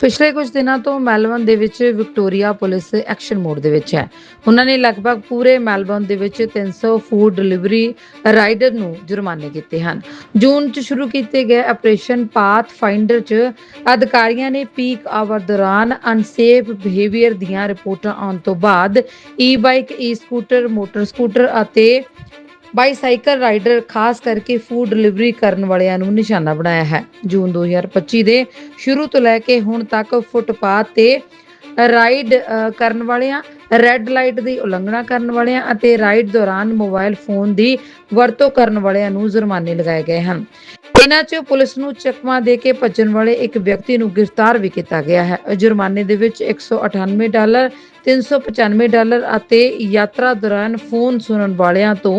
ਪਿਛਲੇ ਕੁਝ ਦਿਨਾਂ ਤੋਂ ਮੈਲਬਨ ਦੇ ਵਿੱਚ ਵਿਕਟੋਰੀਆ ਪੁਲਿਸ ਐਕਸ਼ਨ ਮੋਡ ਦੇ ਵਿੱਚ ਹੈ। ਉਹਨਾਂ ਨੇ ਲਗਭਗ ਪੂਰੇ ਮੈਲਬਨ ਦੇ ਵਿੱਚ 300 ਫੂਡ ਡਿਲੀਵਰੀ ਰਾਈਡਰ ਨੂੰ ਜੁਰਮਾਨੇ ਕੀਤੇ ਹਨ। ਜੂਨ 'ਚ ਸ਼ੁਰੂ ਕੀਤੇ ਗਏ ਆਪਰੇਸ਼ਨ ਪਾਥ ਫਾਈਂਡਰ 'ਚ ਅਧਿਕਾਰੀਆਂ ਨੇ ਪੀਕ ਆਵਰ ਦੌਰਾਨ ਅਨਸੇਫ ਬਿਹੇਵੀਅਰ ਦੀਆਂ ਰਿਪੋਰਟਾਂ ਆਉਣ ਤੋਂ ਬਾਅਦ e bike e scooter motor scooter ਅਤੇ ਬਾਈਸਾਈਕਲ ਰਾਈਡਰ ਖਾਸ ਕਰਕੇ ਫੂਡ ਡਿਲੀਵਰੀ ਕਰਨ ਵਾਲਿਆਂ ਨੂੰ ਨਿਸ਼ਾਨਾ ਬਣਾਇਆ ਹੈ। ਜੂਨ 2025 ਦੇ ਸ਼ੁਰੂ ਤੋਂ ਲੈ ਕੇ ਹੁਣ ਤੱਕ ਫੁੱਟਪਾਥ ਤੇ ਰਾਈਡ ਕਰਨ ਵਾਲਿਆਂ, ਰੈੱਡ ਲਾਈਟ ਦੀ ਉਲੰਘਣਾ ਕਰਨ ਵਾਲਿਆਂ ਅਤੇ ਰਾਈਡ ਦੌਰਾਨ ਮੋਬਾਈਲ ਫੋਨ ਦੀ ਵਰਤੋਂ ਕਰਨ ਵਾਲਿਆਂ ਨੂੰ ਜੁਰਮਾਨੇ ਲਗਾਏ ਗਏ ਹਨ। ਇਹਨਾਂ 'ਚ ਪੁਲਿਸ ਨੂੰ ਚਕਮਾ ਦੇ ਕੇ ਭੱਜਣ ਵਾਲੇ ਇੱਕ ਵਿਅਕਤੀ ਨੂੰ ਗ੍ਰਿਫਤਾਰ ਵੀ ਕੀਤਾ ਗਿਆ ਹੈ। ਜੁਰਮਾਨੇ ਦੇ ਵਿੱਚ 198 ਡਾਲਰ 395 ਡਾਲਰ ਅਤੇ ਯਾਤਰਾ ਦੌਰਾਨ ਫੋਨ ਸੁਣਨ ਵਾਲਿਆਂ ਤੋਂ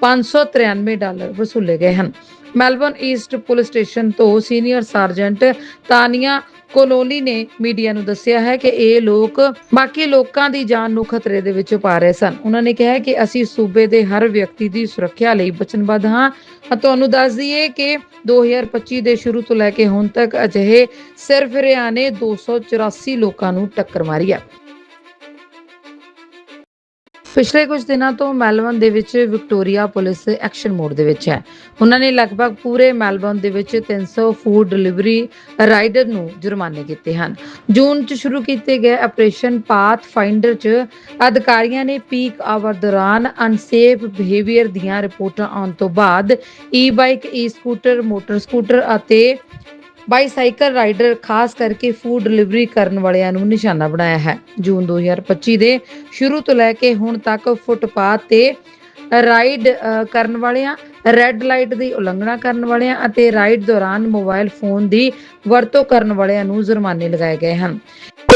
593 ਡਾਲਰ ਵਸੂਲੇ ਗਏ ਹਨ। ਮੈਲਬਨ ਈਸਟ ਪੁਲਿਸ ਸਟੇਸ਼ਨ ਤੋਂ ਸੀਨੀਅਰ ਸਰਜੈਂਟ ਤਾਨੀਆ ਕੋਲੋਲੀ ਨੇ ਮੀਡੀਆ ਨੂੰ ਦੱਸਿਆ ਹੈ ਕਿ ਇਹ ਲੋਕ ਬਾਕੀ ਲੋਕਾਂ ਦੀ ਜਾਨ ਨੂੰ ਖਤਰੇ ਦੇ ਵਿੱਚ ਪਾ ਰਹੇ ਸਨ। ਉਹਨਾਂ ਨੇ ਕਿਹਾ ਕਿ ਅਸੀਂ ਸੂਬੇ ਦੇ ਹਰ ਵਿਅਕਤੀ ਦੀ ਸੁਰੱਖਿਆ ਲਈ ਵਚਨਬੱਧ ਹਾਂ। ਤੁਹਾਨੂੰ ਦੱਸ ਦਈਏ ਕਿ 2025 ਦੇ ਸ਼ੁਰੂ ਤੋਂ ਲੈ ਕੇ ਹੁਣ ਤੱਕ ਅਜਿਹੇ ਸਿਰਫ ਹਰਿਆਣੇ 284 ਲੋਕਾਂ ਨੂੰ ਟੱਕਰ ਮਾਰੀ ਹੈ। ਪਿਛਲੇ ਕੁਝ ਦਿਨਾਂ ਤੋਂ ਮੈਲਬਨ ਦੇ ਵਿੱਚ ਵਿਕਟੋਰੀਆ ਪੁਲਿਸ ਐਕਸ਼ਨ ਮੋਡ ਦੇ ਵਿੱਚ ਹੈ। ਉਹਨਾਂ ਨੇ ਲਗਭਗ ਪੂਰੇ ਮੈਲਬਨ ਦੇ ਵਿੱਚ 300 ਫੂਡ ਡਿਲੀਵਰੀ ਰਾਈਡਰ ਨੂੰ ਜੁਰਮਾਨੇ ਕੀਤੇ ਹਨ। ਜੂਨ 'ਚ ਸ਼ੁਰੂ ਕੀਤੇ ਗਏ ਆਪਰੇਸ਼ਨ ਪਾਥ ਫਾਈਂਡਰ 'ਚ ਅਧਿਕਾਰੀਆਂ ਨੇ ਪੀਕ ਆਵਰ ਦੌਰਾਨ ਅਨਸੇਫ ਬਿਹੇਵੀਅਰ ਦੀਆਂ ਰਿਪੋਰਟਾਂ ਆਉਣ ਤੋਂ ਬਾਅਦ e bike e scooter motor scooter ਅਤੇ ਬਾਈਸਾਈਕਲ ਰਾਈਡਰ, ਖਾਸ ਕਰਕੇ ਫੂਡ ਡਿਲੀਵਰੀ ਕਰਨ ਵਾਲਿਆਂ ਨੂੰ ਨਿਸ਼ਾਨਾ ਬਣਾਇਆ ਹੈ। ਜੂਨ 2025 ਦੇ ਸ਼ੁਰੂ ਤੋਂ ਲੈ ਕੇ ਹੁਣ ਤੱਕ ਫੁੱਟਪਾਥ ਤੇ ਰਾਈਡ ਕਰਨ ਵਾਲਿਆਂ, ਰੈੱਡ ਲਾਈਟ ਦੀ ਉਲੰਘਣਾ ਕਰਨ ਵਾਲਿਆਂ ਅਤੇ ਰਾਈਡ ਦੌਰਾਨ ਮੋਬਾਈਲ ਫੋਨ ਦੀ ਵਰਤੋਂ ਕਰਨ ਵਾਲਿਆਂ ਨੂੰ ਜੁਰਮਾਨੇ ਲਗਾਏ ਗਏ ਹਨ।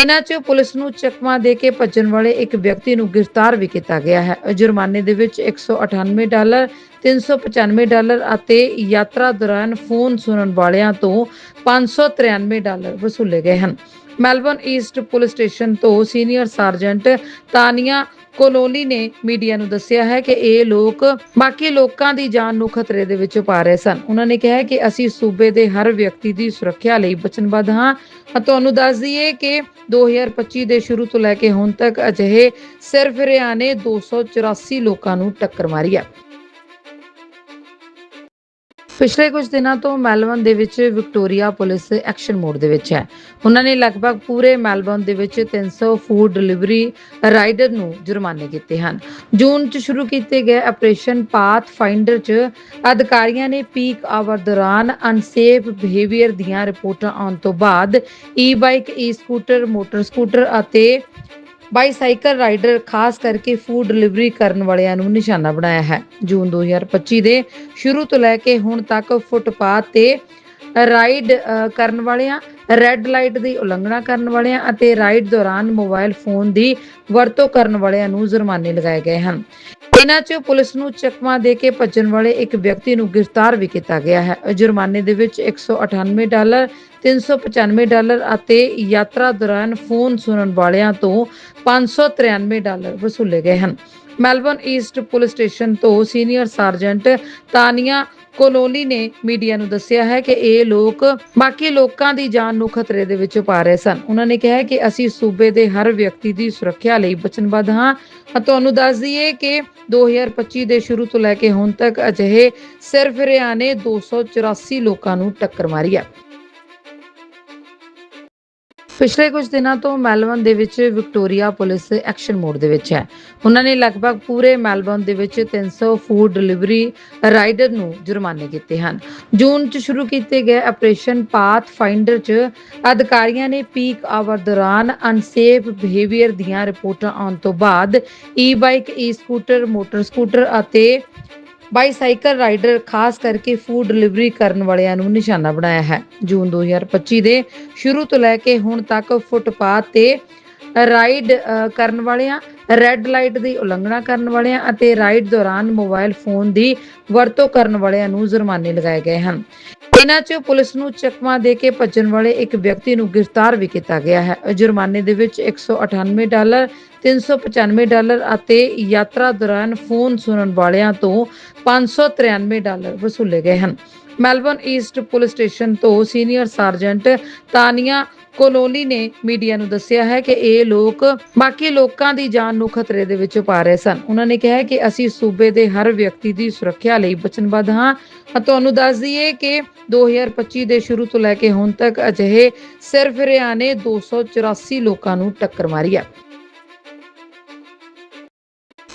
ਇਹਨਾਂ 'ਚ ਪੁਲਿਸ ਨੂੰ ਚਕਮਾ ਦੇ ਕੇ ਭੱਜਣ ਵਾਲੇ ਇੱਕ ਵਿਅਕਤੀ ਨੂੰ ਗ੍ਰਿਫਤਾਰ ਵੀ ਕੀਤਾ ਗਿਆ ਹੈ। ਜੁਰਮਾਨੇ ਦੇ ਵਿੱਚ 198 ਡਾਲਰ 395 ਡਾਲਰ ਅਤੇ ਯਾਤਰਾ ਦੌਰਾਨ ਫੋਨ ਸੁਣਨ ਵਾਲਿਆਂ ਤੋਂ 593 ਡਾਲਰ ਵਸੂਲੇ ਗਏ ਹਨ। ਮੈਲਬਨ ਈਸਟ ਪੁਲਿਸ ਸਟੇਸ਼ਨ ਤੋਂ ਸੀਨੀਅਰ ਸਰਜੰਟ ਤਾਨੀਆ ਕੋਲੋਲੀ ਨੇ ਮੀਡੀਆ ਨੂੰ ਦੱਸਿਆ ਹੈ ਕਿ ਇਹ ਲੋਕ ਬਾਕੀ ਲੋਕਾਂ ਦੀ ਜਾਨ ਨੂੰ ਖਤਰੇ ਦੇ ਵਿੱਚ ਪਾ ਰਹੇ ਸਨ। ਉਹਨਾਂ ਨੇ ਕਿਹਾ ਕਿ ਅਸੀਂ ਸੂਬੇ ਦੇ ਹਰ ਵਿਅਕਤੀ ਦੀ ਸੁਰੱਖਿਆ ਲਈ ਵਚਨਬੱਧ ਹਾਂ। ਅਤੇ ਤੁਹਾਨੂੰ ਦੱਸ ਦਈਏ ਕਿ 2025 ਦੇ ਸ਼ੁਰੂ ਤੋਂ ਲੈ ਕੇ ਹੁਣ ਤੱਕ ਅਜਿਹੇ ਸਿਰਫ ਹਰਿਆਣੇ 284 ਲੋਕਾਂ ਨੂੰ ਟੱਕਰ ਮਾਰੀ ਹੈ। ਪਿਛਲੇ ਕੁਝ ਦਿਨਾਂ ਤੋਂ ਮੈਲਬਨ ਦੇ ਵਿੱਚ ਵਿਕਟੋਰੀਆ ਪੁਲਿਸ ਐਕਸ਼ਨ ਮੋਡ ਦੇ ਵਿੱਚ ਹੈ। ਉਹਨਾਂ ਨੇ ਲਗਭਗ ਪੂਰੇ ਮੈਲਬਨ ਦੇ ਵਿੱਚ 300 ਫੂਡ ਡਿਲੀਵਰੀ ਰਾਈਡਰ ਨੂੰ ਜੁਰਮਾਨੇ ਕੀਤੇ ਹਨ। ਜੂਨ 'ਚ ਸ਼ੁਰੂ ਕੀਤੇ ਗਏ ਆਪਰੇਸ਼ਨ ਪਾਥ ਫਾਈਂਡਰ 'ਚ ਅਧਿਕਾਰੀਆਂ ਨੇ ਪੀਕ ਆਵਰ ਦੌਰਾਨ ਅਨਸੇਫ ਬਿਹੇਵੀਅਰ ਦੀਆਂ ਰਿਪੋਰਟਾਂ ਆਉਣ ਤੋਂ ਬਾਅਦ e bike e scooter motor scooter ਅਤੇ ਬਾਈਸਾਈਕਲ ਰਾਈਡਰ ਖਾਸ ਕਰਕੇ ਫੂਡ ਡਿਲੀਵਰੀ ਕਰਨ ਵਾਲਿਆਂ ਨੂੰ ਨਿਸ਼ਾਨਾ ਬਣਾਇਆ ਹੈ। ਜੂਨ 2025 ਦੇ ਸ਼ੁਰੂ ਤੋਂ ਲੈ ਕੇ ਹੁਣ ਤੱਕ ਫੁੱਟਪਾਥ ਤੇ ਰਾਈਡ ਕਰਨ ਵਾਲਿਆਂ, ਰੈੱਡ ਲਾਈਟ ਦੀ ਉਲੰਘਣਾ ਕਰਨ ਵਾਲਿਆਂ ਅਤੇ ਰਾਈਡ ਦੌਰਾਨ ਮੋਬਾਈਲ ਫੋਨ ਦੀ ਵਰਤੋਂ ਕਰਨ ਵਾਲਿਆਂ ਨੂੰ ਜੁਰਮਾਨੇ ਲਗਾਏ ਗਏ ਹਨ। ਇਹਨਾਂ 'ਚ ਪੁਲਿਸ ਨੂੰ ਚਕਮਾ ਦੇ ਕੇ ਭੱਜਣ ਵਾਲੇ ਇੱਕ ਵਿਅਕਤੀ ਨੂੰ ਗ੍ਰਿਫਤਾਰ ਵੀ ਕੀਤਾ ਗਿਆ ਹੈ। ਜੁਰਮਾਨੇ ਦੇ ਵਿੱਚ 198 ਡਾਲਰ 395 ਡਾਲਰ ਅਤੇ ਯਾਤਰਾ ਦੌਰਾਨ ਫੋਨ ਸੁਣਨ ਵਾਲਿਆਂ ਤੋਂ 593 ਡਾਲਰ ਵਸੂਲੇ ਗਏ ਹਨ। ਮੈਲਬਨ ਈਸਟ ਪੁਲਿਸ ਸਟੇਸ਼ਨ ਤੋਂ ਸੀਨੀਅਰ ਸਰਜੈਂਟ ਤਾਨੀਆ ਕੋਲੋਲੀ ਨੇ ਮੀਡੀਆ ਨੂੰ ਦੱਸਿਆ ਹੈ ਕਿ ਇਹ ਲੋਕ ਬਾਕੀ ਲੋਕਾਂ ਦੀ ਜਾਨ ਨੂੰ ਖਤਰੇ ਦੇ ਵਿੱਚ ਪਾ ਰਹੇ ਸਨ। ਉਹਨਾਂ ਨੇ ਕਿਹਾ ਕਿ ਅਸੀਂ ਸੂਬੇ ਦੇ ਹਰ ਵਿਅਕਤੀ ਦੀ ਸੁਰੱਖਿਆ ਲਈ ਵਚਨਬੱਧ ਹਾਂ। ਤੁਹਾਨੂੰ ਦੱਸ ਦਈਏ ਕਿ 2025 ਦੇ ਸ਼ੁਰੂ ਤੋਂ ਲੈ ਕੇ ਹੁਣ ਤੱਕ ਅਜਿਹੇ ਸਿਰਫ ਹਰਿਆਣੇ 284 ਲੋਕਾਂ ਨੂੰ ਟੱਕਰ ਮਾਰੀ ਹੈ। ਪਿਛਲੇ ਕੁਝ ਦਿਨਾਂ ਤੋਂ ਮੈਲਬਨ ਦੇ ਵਿੱਚ ਵਿਕਟੋਰੀਆ ਪੁਲਿਸ ਐਕਸ਼ਨ ਮੋਡ ਦੇ ਵਿੱਚ ਹੈ। ਉਹਨਾਂ ਨੇ ਲਗਭਗ ਪੂਰੇ ਮੈਲਬਨ ਦੇ ਵਿੱਚ 300 ਫੂਡ ਡਿਲੀਵਰੀ ਰਾਈਡਰ ਨੂੰ ਜੁਰਮਾਨੇ ਕੀਤੇ ਹਨ। ਜੂਨ 'ਚ ਸ਼ੁਰੂ ਕੀਤੇ ਗਏ ਆਪਰੇਸ਼ਨ ਪਾਥ ਫਾਈਂਡਰ 'ਚ ਅਧਿਕਾਰੀਆਂ ਨੇ ਪੀਕ ਆਵਰ ਦੌਰਾਨ ਅਨਸੇਫ ਬਿਹੇਵੀਅਰ ਦੀਆਂ ਰਿਪੋਰਟਾਂ ਆਉਣ ਤੋਂ ਬਾਅਦ e bike e scooter motor scooter ਅਤੇ ਬਾਈਸਾਈਕਲ ਰਾਈਡਰ ਖਾਸ ਕਰਕੇ ਫੂਡ ਡਿਲੀਵਰੀ ਕਰਨ ਵਾਲਿਆਂ ਨੂੰ ਨਿਸ਼ਾਨਾ ਬਣਾਇਆ ਹੈ। ਜੂਨ 2025 ਦੇ ਸ਼ੁਰੂ ਤੋਂ ਲੈ ਕੇ ਹੁਣ ਤੱਕ ਫੁੱਟਪਾਥ ਤੇ ਰਾਈਡ ਕਰਨ ਵਾਲਿਆਂ, ਰੈੱਡ ਲਾਈਟ ਦੀ ਉਲੰਘਣਾ ਕਰਨ ਵਾਲਿਆਂ ਅਤੇ ਰਾਈਡ ਦੌਰਾਨ ਮੋਬਾਈਲ ਫੋਨ ਦੀ ਵਰਤੋਂ ਕਰਨ ਵਾਲਿਆਂ ਨੂੰ ਜੁਰਮਾਨੇ ਲਗਾਏ ਗਏ ਹਨ। ਇਹਨਾਂ 'ਚ ਪੁਲਿਸ ਨੂੰ ਚਕਮਾ ਦੇ ਕੇ ਭੱਜਣ ਵਾਲੇ ਇੱਕ ਵਿਅਕਤੀ ਨੂੰ ਗ੍ਰਿਫਤਾਰ ਵੀ ਕੀਤਾ ਗਿਆ ਹੈ। ਜੁਰਮਾਨੇ ਦੇ ਵਿੱਚ 198 ਡਾਲਰ 395 ਡਾਲਰ ਅਤੇ ਯਾਤਰਾ ਦੌਰਾਨ ਫੋਨ ਸੁਣਨ ਵਾਲਿਆਂ ਤੋਂ 593 ਡਾਲਰ ਵਸੂਲੇ ਗਏ ਹਨ। ਮੈਲਬਨ ਈਸਟ ਪੁਲਿਸ ਸਟੇਸ਼ਨ ਤੋਂ ਸੀਨੀਅਰ ਸਰਜੈਂਟ ਤਾਨੀਆ ਕੋਲੋਨੀ ਨੇ ਮੀਡੀਆ ਨੂੰ ਦੱਸਿਆ ਹੈ ਕਿ ਇਹ ਲੋਕ ਬਾਕੀ ਲੋਕਾਂ ਦੀ ਜਾਨ ਨੂੰ ਖਤਰੇ ਦੇ ਵਿੱਚ ਪਾ ਰਹੇ ਸਨ। ਉਹਨਾਂ ਨੇ ਕਿਹਾ ਕਿ ਅਸੀਂ ਸੂਬੇ ਦੇ ਹਰ ਵਿਅਕਤੀ ਦੀ ਸੁਰੱਖਿਆ ਲਈ ਵਚਨਬੱਧ ਹਾਂ। ਤੁਹਾਨੂੰ ਦੱਸ ਦਈਏ ਕਿ 2025 ਦੇ ਸ਼ੁਰੂ ਤੋਂ ਲੈ ਕੇ ਹੁਣ ਤੱਕ ਅਜਿਹੇ ਸਿਰਫ ਹਰਿਆਣੇ ਨੇ 284 ਲੋਕਾਂ ਨੂੰ ਟੱਕਰ ਮਾਰੀ ਹੈ।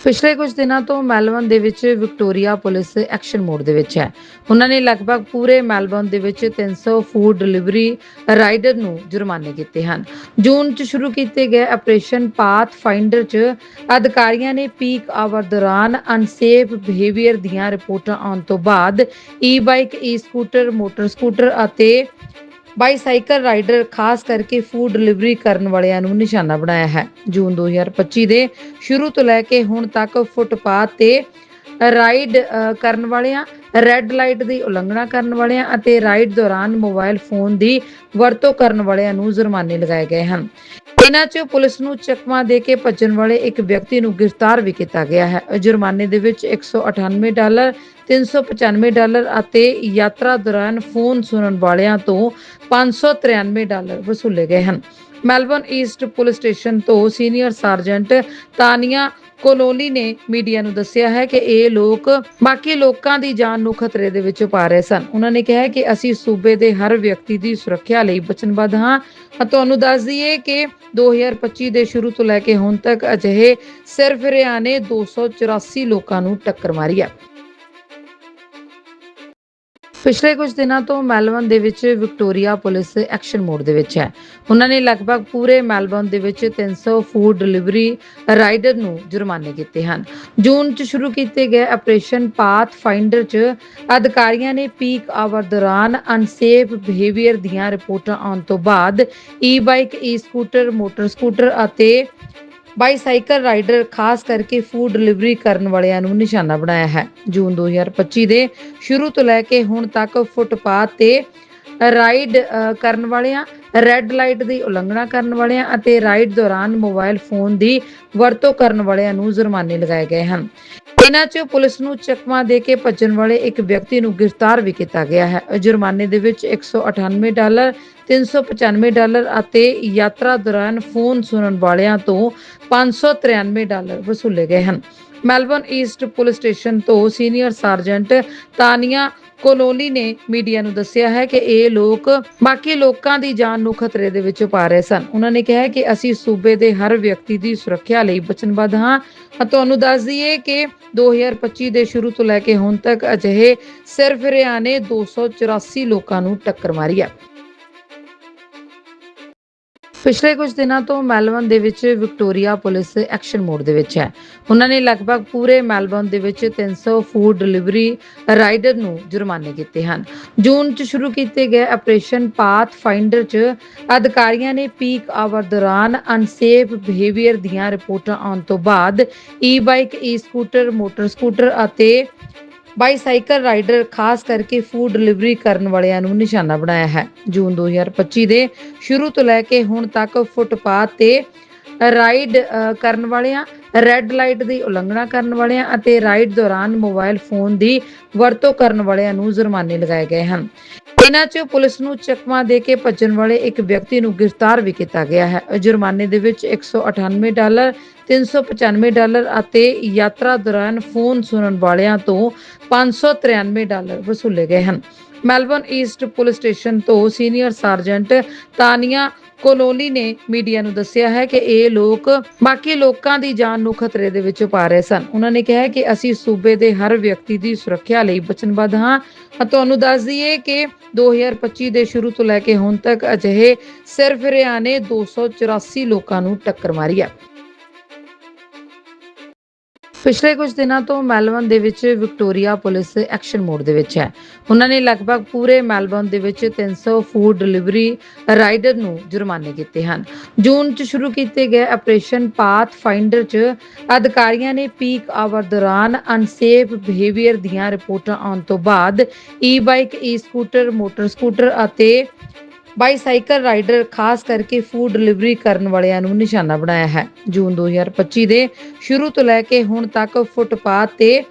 ਪਿਛਲੇ ਕੁਝ ਦਿਨਾਂ ਤੋਂ ਮੈਲਬਨ ਦੇ ਵਿੱਚ ਵਿਕਟੋਰੀਆ ਪੁਲਿਸ ਐਕਸ਼ਨ ਮੋਡ ਦੇ ਵਿੱਚ ਹੈ। ਉਹਨਾਂ ਨੇ ਲਗਭਗ ਪੂਰੇ ਮੈਲਬਨ ਦੇ ਵਿੱਚ 300 ਫੂਡ ਡਿਲੀਵਰੀ ਰਾਈਡਰ ਨੂੰ ਜੁਰਮਾਨੇ ਕੀਤੇ ਹਨ। ਜੂਨ 'ਚ ਸ਼ੁਰੂ ਕੀਤੇ ਗਏ ਆਪਰੇਸ਼ਨ ਪਾਥ ਫਾਈਂਡਰ 'ਚ ਅਧਿਕਾਰੀਆਂ ਨੇ ਪੀਕ ਆਵਰ ਦੌਰਾਨ ਅਨਸੇਫ ਬਿਹੇਵੀਅਰ ਦੀਆਂ ਰਿਪੋਰਟਾਂ ਆਉਣ ਤੋਂ ਬਾਅਦ e bike e scooter motor scooter ਅਤੇ ਬਾਈਸਾਈਕਲ ਰਾਈਡਰ ਖਾਸ ਕਰਕੇ ਫੂਡ ਡਿਲੀਵਰੀ ਕਰਨ ਵਾਲਿਆਂ ਨੂੰ ਨਿਸ਼ਾਨਾ ਬਣਾਇਆ ਹੈ। ਜੂਨ 2025 ਦੇ ਸ਼ੁਰੂ ਤੋਂ ਲੈ ਕੇ ਹੁਣ ਤੱਕ ਫੁੱਟਪਾਥ ਤੇ ਰਾਈਡ ਕਰਨ ਵਾਲਿਆਂ, ਰੈੱਡ ਲਾਈਟ ਦੀ ਉਲੰਘਣਾ ਕਰਨ ਵਾਲਿਆਂ ਅਤੇ ਰਾਈਡ ਦੌਰਾਨ ਮੋਬਾਈਲ ਫੋਨ ਦੀ ਵਰਤੋਂ ਕਰਨ ਵਾਲਿਆਂ ਨੂੰ ਜੁਰਮਾਨੇ ਲਗਾਏ ਗਏ ਹਨ। ਇਹਨਾਂ 'ਚ ਪੁਲਿਸ ਨੂੰ ਚਕਮਾ ਦੇ ਕੇ ਭੱਜਣ ਵਾਲੇ ਇੱਕ ਵਿਅਕਤੀ ਨੂੰ ਗ੍ਰਿਫਤਾਰ ਵੀ ਕੀਤਾ ਗਿਆ ਹੈ। ਜੁਰਮਾਨੇ ਦੇ ਵਿੱਚ 198 ਡਾਲਰ 395 ਡਾਲਰ ਅਤੇ ਯਾਤਰਾ ਦੌਰਾਨ ਫੋਨ ਸੁਣਨ ਵਾਲਿਆਂ ਤੋਂ 593 ਡਾਲਰ ਵਸੂਲੇ ਗਏ ਹਨ। ਮੈਲਬਨ ਈਸਟ ਪੁਲਿਸ ਸਟੇਸ਼ਨ ਤੋਂ ਸੀਨੀਅਰ ਸਰਜੈਂਟ ਤਾਨੀਆ ਕੋਲੋਲੀ ਨੇ ਮੀਡੀਆ ਨੂੰ ਦੱਸਿਆ ਹੈ ਕਿ ਇਹ ਲੋਕ ਬਾਕੀ ਲੋਕਾਂ ਦੀ ਜਾਨ ਨੂੰ ਖਤਰੇ ਦੇ ਵਿੱਚ ਪਾ ਰਹੇ ਸਨ। ਉਹਨਾਂ ਨੇ ਕਿਹਾ ਕਿ ਅਸੀਂ ਸੂਬੇ ਦੇ ਹਰ ਵਿਅਕਤੀ ਦੀ ਸੁਰੱਖਿਆ ਲਈ ਵਚਨਬੱਧ ਹਾਂ। ਤੁਹਾਨੂੰ ਦੱਸ ਦਈਏ ਕਿ 2025 ਦੇ ਸ਼ੁਰੂ ਤੋਂ ਲੈ ਕੇ ਹੁਣ ਤੱਕ ਅਜਿਹੇ ਸਿਰਫ ਹਰਿਆਣੇ 284 ਲੋਕਾਂ ਨੂੰ ਟੱਕਰ ਮਾਰੀ ਹੈ। ਪਿਛਲੇ ਕੁਝ ਦਿਨਾਂ ਤੋਂ ਮੈਲਬਨ ਦੇ ਵਿੱਚ ਵਿਕਟੋਰੀਆ ਪੁਲਿਸ ਐਕਸ਼ਨ ਮੋਡ ਦੇ ਵਿੱਚ ਹੈ। ਉਹਨਾਂ ਨੇ ਲਗਭਗ ਪੂਰੇ ਮੈਲਬਨ ਦੇ ਵਿੱਚ 300 ਫੂਡ ਡਿਲੀਵਰੀ ਰਾਈਡਰ ਨੂੰ ਜੁਰਮਾਨੇ ਕੀਤੇ ਹਨ। ਜੂਨ 'ਚ ਸ਼ੁਰੂ ਕੀਤੇ ਗਏ ਆਪਰੇਸ਼ਨ ਪਾਥ ਫਾਈਂਡਰ 'ਚ ਅਧਿਕਾਰੀਆਂ ਨੇ ਪੀਕ ਆਵਰ ਦੌਰਾਨ ਅਨਸੇਫ ਬਿਹੇਵੀਅਰ ਦੀਆਂ ਰਿਪੋਰਟਾਂ ਆਉਣ ਤੋਂ ਬਾਅਦ e bike e scooter motor scooter ਅਤੇ ਬਾਈਸਾਈਕਲ ਰਾਈਡਰ ਖਾਸ ਕਰਕੇ ਫੂਡ ਡਿਲੀਵਰੀ ਕਰਨ ਵਾਲਿਆਂ ਨੂੰ ਨਿਸ਼ਾਨਾ ਬਣਾਇਆ ਹੈ। ਜੂਨ 2025 ਦੇ ਸ਼ੁਰੂ ਤੋਂ ਲੈ ਕੇ ਹੁਣ ਤੱਕ ਫੁੱਟਪਾਥ ਤੇ ਰਾਈਡ ਕਰਨ ਵਾਲਿਆਂ, ਰੈੱਡ ਲਾਈਟ ਦੀ ਉਲੰਘਣਾ ਕਰਨ ਵਾਲਿਆਂ ਅਤੇ ਰਾਈਡ ਦੌਰਾਨ ਮੋਬਾਈਲ ਫੋਨ ਦੀ ਵਰਤੋਂ ਕਰਨ ਵਾਲਿਆਂ ਨੂੰ ਜੁਰਮਾਨੇ ਲਗਾਏ ਗਏ ਹਨ। ਇਹਨਾਂ 'ਚ ਪੁਲਿਸ ਨੂੰ ਚਕਮਾ ਦੇ ਕੇ ਭੱਜਣ ਵਾਲੇ ਇੱਕ ਵਿਅਕਤੀ ਨੂੰ ਗ੍ਰਿਫਤਾਰ ਵੀ ਕੀਤਾ ਗਿਆ ਹੈ। ਜੁਰਮਾਨੇ ਦੇ ਵਿੱਚ 198 ਡਾਲਰ 395 ਡਾਲਰ ਅਤੇ ਯਾਤਰਾ ਦੌਰਾਨ ਫੋਨ ਸੁਣਨ ਵਾਲਿਆਂ ਤੋਂ 593 ਡਾਲਰ ਵਸੂਲੇ ਗਏ ਹਨ। ਮੈਲਬਨ ਈਸਟ ਪੁਲਿਸ ਸਟੇਸ਼ਨ ਤੋਂ ਸੀਨੀਅਰ ਸਰਜੈਂਟ ਤਾਨੀਆ ਕੋਲੋਲੀ ਨੇ ਮੀਡੀਆ ਨੂੰ ਦੱਸਿਆ ਹੈ ਕਿ ਇਹ ਲੋਕ ਬਾਕੀ ਲੋਕਾਂ ਦੀ ਜਾਨ ਨੂੰ ਖਤਰੇ ਦੇ ਵਿੱਚ ਪਾ ਰਹੇ ਸਨ। ਉਹਨਾਂ ਨੇ ਕਿਹਾ ਕਿ ਅਸੀਂ ਸੂਬੇ ਦੇ ਹਰ ਵਿਅਕਤੀ ਦੀ ਸੁਰੱਖਿਆ ਲਈ ਵਚਨਬੱਧ ਹਾਂ। ਤੁਹਾਨੂੰ ਦੱਸ ਦਈਏ ਕਿ 2025 ਦੇ ਸ਼ੁਰੂ ਤੋਂ ਲੈ ਕੇ ਹੁਣ ਤੱਕ ਅਜਿਹੇ ਸਿਰਫ ਹਰਿਆਣੇ 284 ਲੋਕਾਂ ਨੂੰ ਟੱਕਰ ਮਾਰੀ ਹੈ। ਪਿਛਲੇ ਕੁਝ ਦਿਨਾਂ ਤੋਂ ਮੈਲਬਨ ਦੇ ਵਿੱਚ ਵਿਕਟੋਰੀਆ ਪੁਲਿਸ ਐਕਸ਼ਨ ਮੋਡ ਦੇ ਵਿੱਚ ਹੈ। ਉਹਨਾਂ ਨੇ ਲਗਭਗ ਪੂਰੇ ਮੈਲਬਨ ਦੇ ਵਿੱਚ 300 ਫੂਡ ਡਿਲੀਵਰੀ ਰਾਈਡਰ ਨੂੰ ਜੁਰਮਾਨੇ ਕੀਤੇ ਹਨ। ਜੂਨ 'ਚ ਸ਼ੁਰੂ ਕੀਤੇ ਗਏ ਆਪਰੇਸ਼ਨ ਪਾਥ ਫਾਈਂਡਰ 'ਚ ਅਧਿਕਾਰੀਆਂ ਨੇ ਪੀਕ ਆਵਰ ਦੌਰਾਨ ਅਨਸੇਫ ਬਿਹੇਵੀਅਰ ਦੀਆਂ ਰਿਪੋਰਟਾਂ ਆਉਣ ਤੋਂ ਬਾਅਦ e bike e scooter motor scooter ਅਤੇ ਬਾਈਸਾਈਕਲ ਰਾਈਡਰ, ਖਾਸ ਕਰਕੇ ਫੂਡ ਡਿਲੀਵਰੀ ਕਰਨ ਵਾਲਿਆਂ ਨੂੰ ਨਿਸ਼ਾਨਾ ਬਣਾਇਆ ਹੈ। ਜੂਨ 2025 ਦੇ ਸ਼ੁਰੂ ਤੋਂ ਲੈ ਕੇ ਹੁਣ ਤੱਕ ਫੁੱਟਪਾਥ ਤੇ ਰਾਈਡ ਕਰਨ ਵਾਲਿਆਂ, ਰੈੱਡ ਲਾਈਟ ਦੀ ਉਲੰਘਣਾ ਕਰਨ ਵਾਲਿਆਂ ਅਤੇ ਰਾਈਡ ਦੌਰਾਨ ਮੋਬਾਈਲ ਫੋਨ ਦੀ ਵਰਤੋਂ ਕਰਨ ਵਾਲਿਆਂ ਨੂੰ ਜੁਰਮਾਨੇ ਲਗਾਏ ਗਏ ਹਨ। ਇਹਨਾਂ 'ਚ ਪੁਲਿਸ ਨੂੰ ਚਕਮਾ ਦੇ ਕੇ ਭੱਜਣ ਵਾਲੇ ਇੱਕ ਵਿਅਕਤੀ ਨੂੰ ਗ੍ਰਿਫਤਾਰ ਵੀ ਕੀਤਾ ਗਿਆ ਹੈ। ਜੁਰਮਾਨੇ ਦੇ ਵਿੱਚ 198 ਡਾਲਰ 395 ਡਾਲਰ ਅਤੇ ਯਾਤਰਾ ਦੌਰਾਨ ਫੋਨ ਸੁਣਨ ਵਾਲਿਆਂ ਤੋਂ 593 ਡਾਲਰ ਵਸੂਲੇ ਗਏ ਹਨ। ਮੈਲਬਨ ਈਸਟ ਪੁਲਿਸ ਸਟੇਸ਼ਨ ਤੋਂ ਸੀਨੀਅਰ ਸਰਜੰਟ ਤਾਨੀਆ ਕੋਲੋਲੀ ਨੇ ਮੀਡੀਆ ਨੂੰ ਦੱਸਿਆ ਹੈ ਕਿ ਇਹ ਲੋਕ ਬਾਕੀ ਲੋਕਾਂ ਦੀ ਜਾਨ ਨੂੰ ਖਤਰੇ ਦੇ ਵਿੱਚ ਪਾ ਰਹੇ ਸਨ। ਉਹਨਾਂ ਨੇ ਕਿਹਾ ਕਿ ਅਸੀਂ ਸੂਬੇ ਦੇ ਹਰ ਵਿਅਕਤੀ ਦੀ ਸੁਰੱਖਿਆ ਲਈ ਵਚਨਬੱਧ ਹਾਂ। ਅਤੇ ਤੁਹਾਨੂੰ ਦੱਸ ਦਈਏ ਕਿ 2025 ਦੇ ਸ਼ੁਰੂ ਤੋਂ ਲੈ ਕੇ ਹੁਣ ਤੱਕ ਅਜਿਹੇ ਸਿਰਫ ਹਰਿਆਣੇ 284 ਲੋਕਾਂ ਨੂੰ ਟੱਕਰ ਮਾਰੀ ਹੈ। ਪਿਛਲੇ ਕੁਝ ਦਿਨਾਂ ਤੋਂ ਮੈਲਬਨ ਦੇ ਵਿੱਚ ਵਿਕਟੋਰੀਆ ਪੁਲਿਸ ਐਕਸ਼ਨ ਮੋਡ ਦੇ ਵਿੱਚ ਹੈ। ਉਹਨਾਂ ਨੇ ਲਗਭਗ ਪੂਰੇ ਮੈਲਬਨ ਦੇ ਵਿੱਚ 300 ਫੂਡ ਡਿਲੀਵਰੀ ਰਾਈਡਰ ਨੂੰ ਜੁਰਮਾਨੇ ਕੀਤੇ ਹਨ। ਜੂਨ 'ਚ ਸ਼ੁਰੂ ਕੀਤੇ ਗਏ ਆਪਰੇਸ਼ਨ ਪਾਥ ਫਾਈਂਡਰ 'ਚ ਅਧਿਕਾਰੀਆਂ ਨੇ ਪੀਕ ਆਵਰ ਦੌਰਾਨ ਅਨਸੇਫ ਬਿਹੇਵੀਅਰ ਦੀਆਂ ਰਿਪੋਰਟਾਂ ਆਉਣ ਤੋਂ ਬਾਅਦ e bike e scooter motor scooter ਅਤੇ ਬਾਈਸਾਈਕਲ ਰਾਈਡਰ, ਖਾਸ ਕਰਕੇ ਫੂਡ ਡਿਲੀਵਰੀ ਕਰਨ ਵਾਲਿਆਂ ਨੂੰ ਨਿਸ਼ਾਨਾ ਬਣਾਇਆ ਹੈ। ਜੂਨ 2025 ਦੇ ਸ਼ੁਰੂ ਤੋਂ ਲੈ ਕੇ ਹੁਣ ਤੱਕ ਫੁੱਟਪਾਥ ਤੇ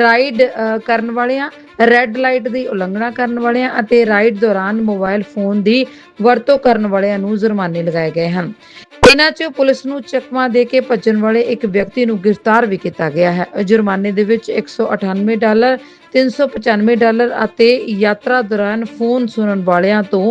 ਰਾਈਡ ਕਰਨ ਵਾਲਿਆਂ, ਰੈੱਡ ਲਾਈਟ ਦੀ ਉਲੰਘਣਾ ਕਰਨ ਵਾਲਿਆਂ ਅਤੇ ਰਾਈਡ ਦੌਰਾਨ ਮੋਬਾਈਲ ਫੋਨ ਦੀ ਵਰਤੋਂ ਕਰਨ ਵਾਲਿਆਂ ਨੂੰ ਜੁਰਮਾਨੇ ਲਗਾਏ ਗਏ ਹਨ। ਇਹਨਾਂ 'ਚ ਪੁਲਿਸ ਨੂੰ ਚਕਮਾ ਦੇ ਕੇ ਭੱਜਣ ਵਾਲੇ ਇੱਕ ਵਿਅਕਤੀ ਨੂੰ ਗ੍ਰਿਫਤਾਰ ਵੀ ਕੀਤਾ ਗਿਆ ਹੈ। ਜੁਰਮਾਨੇ ਦੇ ਵਿੱਚ 198 ਡਾਲਰ 395 ਡਾਲਰ ਅਤੇ ਯਾਤਰਾ ਦੌਰਾਨ ਫੋਨ ਸੁਣਨ ਵਾਲਿਆਂ ਤੋਂ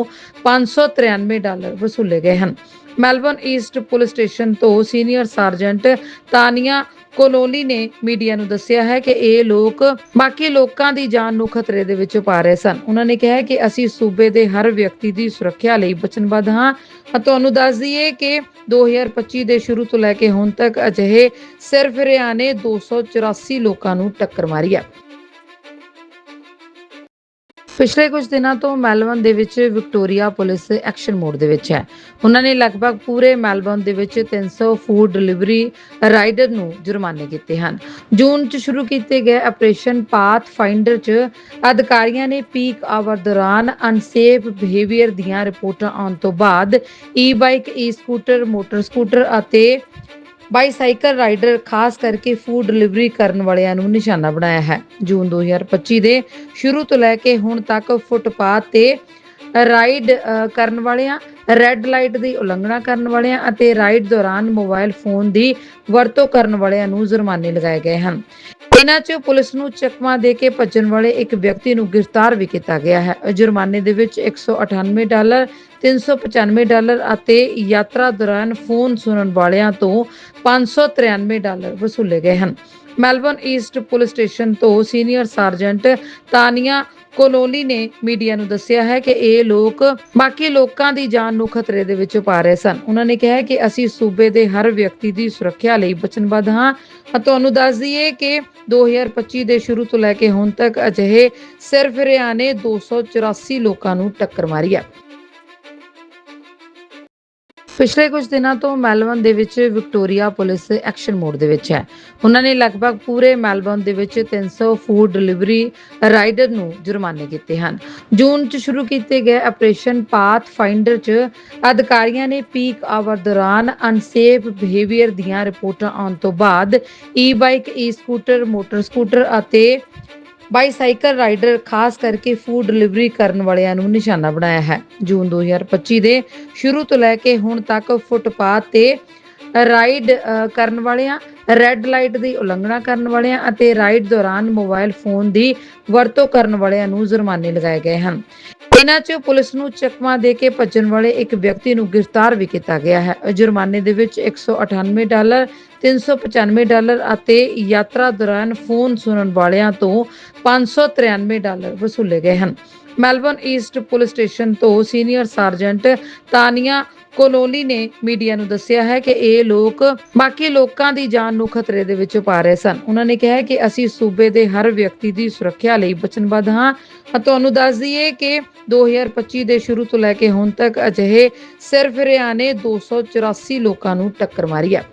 593 ਡਾਲਰ ਵਸੂਲੇ ਗਏ ਹਨ। ਮੈਲਬਨ ਈਸਟ ਪੁਲਿਸ ਸਟੇਸ਼ਨ ਤੋਂ ਸੀਨੀਅਰ ਸਰਜੈਂਟ ਤਾਨੀਆ ਕੋਲੋਲੀ ਨੇ ਮੀਡੀਆ ਨੂੰ ਦੱਸਿਆ ਹੈ ਕਿ ਇਹ ਲੋਕ ਬਾਕੀ ਲੋਕਾਂ ਦੀ ਜਾਨ ਨੂੰ ਖਤਰੇ ਦੇ ਵਿੱਚ ਪਾ ਰਹੇ ਸਨ। ਉਹਨਾਂ ਨੇ ਕਿਹਾ ਕਿ ਅਸੀਂ ਸੂਬੇ ਦੇ ਹਰ ਵਿਅਕਤੀ ਦੀ ਸੁਰੱਖਿਆ ਲਈ ਵਚਨਬੱਧ ਹਾਂ। ਤੁਹਾਨੂੰ ਦੱਸ ਦਈਏ ਕਿ 2025 ਦੇ ਸ਼ੁਰੂ ਤੋਂ ਲੈ ਕੇ ਹੁਣ ਤੱਕ ਅਜਿਹੇ ਸਿਰਫ ਹਰਿਆਣੇ 284 ਲੋਕਾਂ ਨੂੰ ਟੱਕਰ ਮਾਰੀ ਹੈ। ਪਿਛਲੇ ਕੁਝ ਦਿਨਾਂ ਤੋਂ ਮੈਲਬਨ ਦੇ ਵਿੱਚ ਵਿਕਟੋਰੀਆ ਪੁਲਿਸ ਐਕਸ਼ਨ ਮੋਡ ਦੇ ਵਿੱਚ ਹੈ। ਉਹਨਾਂ ਨੇ ਲਗਭਗ ਪੂਰੇ ਮੈਲਬਨ ਦੇ ਵਿੱਚ 300 ਫੂਡ ਡਿਲੀਵਰੀ ਰਾਈਡਰ ਨੂੰ ਜੁਰਮਾਨੇ ਕੀਤੇ ਹਨ। ਜੂਨ 'ਚ ਸ਼ੁਰੂ ਕੀਤੇ ਗਏ ਆਪਰੇਸ਼ਨ ਪਾਥ ਫਾਈਂਡਰ 'ਚ ਅਧਿਕਾਰੀਆਂ ਨੇ ਪੀਕ ਆਵਰ ਦੌਰਾਨ ਅਨਸੇਫ ਬਿਹੇਵੀਅਰ ਦੀਆਂ ਰਿਪੋਰਟਾਂ ਆਉਣ ਤੋਂ ਬਾਅਦ e bike e scooter motor scooter ਅਤੇ ਬਾਈਸਾਈਕਲ ਰਾਈਡਰ, ਖਾਸ ਕਰਕੇ ਫੂਡ ਡਿਲੀਵਰੀ ਕਰਨ ਵਾਲਿਆਂ ਨੂੰ ਨਿਸ਼ਾਨਾ ਬਣਾਇਆ ਹੈ। ਜੂਨ 2025 ਦੇ ਸ਼ੁਰੂ ਤੋਂ ਲੈ ਕੇ ਹੁਣ ਤੱਕ ਫੁੱਟਪਾਥ ਤੇ ਰਾਈਡ ਕਰਨ ਵਾਲਿਆਂ, ਰੈੱਡ ਲਾਈਟ ਦੀ ਉਲੰਘਣਾ ਕਰਨ ਵਾਲਿਆਂ ਅਤੇ ਰਾਈਡ ਦੌਰਾਨ ਮੋਬਾਈਲ ਫੋਨ ਦੀ ਵਰਤੋਂ ਕਰਨ ਵਾਲਿਆਂ ਨੂੰ ਜੁਰਮਾਨੇ ਲਗਾਏ ਗਏ ਹਨ। ਇਹਨਾਂ 'ਚ ਪੁਲਿਸ ਨੂੰ ਚਕਮਾ ਦੇ ਕੇ ਭੱਜਣ ਵਾਲੇ ਇੱਕ ਵਿਅਕਤੀ ਨੂੰ ਗ੍ਰਿਫਤਾਰ ਵੀ ਕੀਤਾ ਗਿਆ ਹੈ। ਜੁਰਮਾਨੇ ਦੇ ਵਿੱਚ 198 ਡਾਲਰ 395 ਡਾਲਰ ਅਤੇ ਯਾਤਰਾ ਦੌਰਾਨ ਫੋਨ ਸੁਣਨ ਵਾਲਿਆਂ ਤੋਂ 593 ਡਾਲਰ ਵਸੂਲੇ ਗਏ ਹਨ। ਮੈਲਬਨ ਈਸਟ ਪੁਲਿਸ ਸਟੇਸ਼ਨ ਤੋਂ ਸੀਨੀਅਰ ਸਰਜੈਂਟ ਤਾਨੀਆ ਕੋਲੋਲੀ ਨੇ ਮੀਡੀਆ ਨੂੰ ਦੱਸਿਆ ਹੈ ਕਿ ਇਹ ਲੋਕ ਬਾਕੀ ਲੋਕਾਂ ਦੀ ਜਾਨ ਨੂੰ ਖਤਰੇ ਦੇ ਵਿੱਚ ਪਾ ਰਹੇ ਸਨ। ਉਹਨਾਂ ਨੇ ਕਿਹਾ ਕਿ ਅਸੀਂ ਸੂਬੇ ਦੇ ਹਰ ਵਿਅਕਤੀ ਦੀ ਸੁਰੱਖਿਆ ਲਈ ਵਚਨਬੱਧ ਹਾਂ। ਤੁਹਾਨੂੰ ਦੱਸ ਦਈਏ ਕਿ 2025 ਦੇ ਸ਼ੁਰੂ ਤੋਂ ਲੈ ਕੇ ਹੁਣ ਤੱਕ ਅਜਿਹੇ ਸਿਰਫ ਹਰਿਆਣੇ 284 ਲੋਕਾਂ ਨੂੰ ਟੱਕਰ ਮਾਰੀ ਹੈ। ਪਿਛਲੇ ਕੁਝ ਦਿਨਾਂ ਤੋਂ ਮੈਲਬਨ ਦੇ ਵਿੱਚ ਵਿਕਟੋਰੀਆ ਪੁਲਿਸ ਐਕਸ਼ਨ ਮੋਡ ਦੇ ਵਿੱਚ ਹੈ। ਉਹਨਾਂ ਨੇ ਲਗਭਗ ਪੂਰੇ ਮੈਲਬਨ ਦੇ ਵਿੱਚ 300 ਫੂਡ ਡਿਲੀਵਰੀ ਰਾਈਡਰ ਨੂੰ ਜੁਰਮਾਨੇ ਕੀਤੇ ਹਨ। ਜੂਨ 'ਚ ਸ਼ੁਰੂ ਕੀਤੇ ਗਏ ਆਪਰੇਸ਼ਨ ਪਾਥ ਫਾਈਂਡਰ 'ਚ ਅਧਿਕਾਰੀਆਂ ਨੇ ਪੀਕ ਆਵਰ ਦੌਰਾਨ ਅਨਸੇਫ ਬਿਹੇਵੀਅਰ ਦੀਆਂ ਰਿਪੋਰਟਾਂ ਆਉਣ ਤੋਂ ਬਾਅਦ e bike e scooter motor scooter ਅਤੇ ਬਾਈਸਾਈਕਲ ਰਾਈਡਰ ਖਾਸ ਕਰਕੇ ਫੂਡ ਡਿਲੀਵਰੀ ਕਰਨ ਵਾਲਿਆਂ ਨੂੰ ਨਿਸ਼ਾਨਾ ਬਣਾਇਆ ਹੈ। ਜੂਨ 2025 ਦੇ ਸ਼ੁਰੂ ਤੋਂ ਲੈ ਕੇ ਹੁਣ ਤੱਕ ਫੁੱਟਪਾਥ ਤੇ ਰਾਈਡ ਕਰਨ ਵਾਲਿਆਂ, ਰੈੱਡ ਲਾਈਟ ਦੀ ਉਲੰਘਣਾ ਕਰਨ ਵਾਲਿਆਂ ਅਤੇ ਰਾਈਡ ਦੌਰਾਨ ਮੋਬਾਈਲ ਫੋਨ ਦੀ ਵਰਤੋਂ ਕਰਨ ਵਾਲਿਆਂ ਨੂੰ ਜੁਰਮਾਨੇ ਲਗਾਏ ਗਏ ਹਨ। ਇਹਨਾਂ 'ਚ ਪੁਲਿਸ ਨੂੰ ਚਕਮਾ ਦੇ ਕੇ ਭੱਜਣ ਵਾਲੇ ਇੱਕ ਵਿਅਕਤੀ ਨੂੰ ਗ੍ਰਿਫਤਾਰ ਵੀ ਕੀਤਾ ਗਿਆ ਹੈ। ਜੁਰਮਾਨੇ ਦੇ ਵਿੱਚ 198 ਡਾਲਰ 395 ਡਾਲਰ ਅਤੇ ਯਾਤਰਾ ਦੌਰਾਨ ਫੋਨ ਸੁਣਨ ਵਾਲਿਆਂ ਤੋਂ 593 ਡਾਲਰ ਵਸੂਲੇ ਗਏ ਹਨ। ਮੈਲਬਨ ਈਸਟ ਪੁਲਿਸ ਸਟੇਸ਼ਨ ਤੋਂ ਸੀਨੀਅਰ ਸਰਜੈਂਟ ਤਾਨੀਆ ਕੋਲੋਲੀ ਨੇ ਮੀਡੀਆ ਨੂੰ ਦੱਸਿਆ ਹੈ ਕਿ ਇਹ ਲੋਕ ਬਾਕੀ ਲੋਕਾਂ ਦੀ ਜਾਨ ਨੂੰ ਖਤਰੇ ਦੇ ਵਿੱਚ ਪਾ ਰਹੇ ਸਨ। ਉਹਨਾਂ ਨੇ ਕਿਹਾ ਕਿ ਅਸੀਂ ਸੂਬੇ ਦੇ ਹਰ ਵਿਅਕਤੀ ਦੀ ਸੁਰੱਖਿਆ ਲਈ ਵਚਨਬੱਧ ਹਾਂ। ਤੁਹਾਨੂੰ ਦੱਸ ਦਈਏ ਕਿ 2025 ਦੇ ਸ਼ੁਰੂ ਤੋਂ ਲੈ ਕੇ ਹੁਣ ਤੱਕ ਅਜਿਹੇ ਸਿਰਫ ਹਰਿਆਣੇ 284 ਲੋਕਾਂ ਨੂੰ ਟੱਕਰ ਮਾਰੀ ਹੈ।